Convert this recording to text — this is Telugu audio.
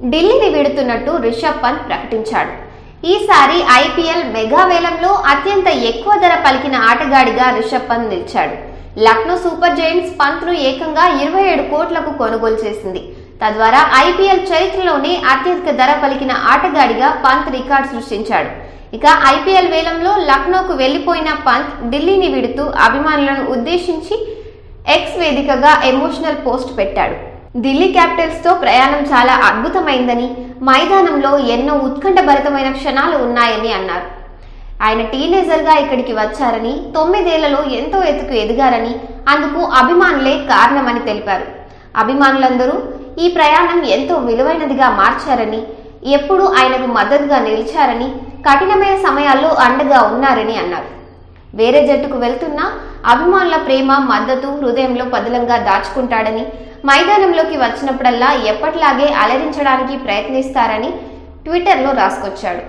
ఢిల్లీని వీడుతున్నట్టు రిషబ్ పంత్ ప్రకటించాడు. ఈసారి ఐపీఎల్ మెగా వేలంలో అత్యంత ఎక్కువ ధర పలికిన ఆటగాడిగా రిషబ్ పంత్ నిలిచాడు. లక్నో సూపర్ జైంట్స్ పంత్ను ఏకంగా ఇరవై ఏడు కోట్లకు కొనుగోలు చేసింది. తద్వారా ఐపీఎల్ చరిత్రలోనే అత్యధిక ధర పలికిన ఆటగాడిగా పంత్ రికార్డు సృష్టించాడు. ఇక ఐపీఎల్ వేలంలో లక్నోకు వెళ్ళిపోయిన పంత్ ఢిల్లీని విడుతూ అభిమానులను ఉద్దేశించి ఎక్స్ వేదికగా ఎమోషనల్ పోస్ట్ పెట్టాడు. ఢిల్లీ క్యాపిటల్స్తో ప్రయాణం చాలా అద్భుతమైందని మైదానంలో ఎన్నో ఉత్కంఠభరితమైన క్షణాలు ఉన్నాయని అన్నారు. ఆయన టీనేజర్గా ఇక్కడికి వచ్చారని తొమ్మిదేళ్ళలో ఎంతో ఎత్తుకు ఎదిగారని అందుకు అభిమానులే కారణమని తెలిపారు. అభిమానులందరూ ఈ ప్రయాణం ఎంతో విలువైనదిగా మార్చారని ఎప్పుడూ ఆయనకు మద్దతుగా నిలిచారని కఠినమైన సమయాల్లో అండగా ఉన్నారని అన్నారు. వేరే జట్టుకు వెళ్తున్నా అభిమానుల ప్రేమ మద్దతు హృదయంలో పదిలంగా దాచుకుంటాడని మైదానంలోకి వచ్చినప్పుడల్లా ఎప్పటిలాగే అలరించడానికి ప్రయత్నిస్తారని ట్విట్టర్లో రాసుకొచ్చాడు.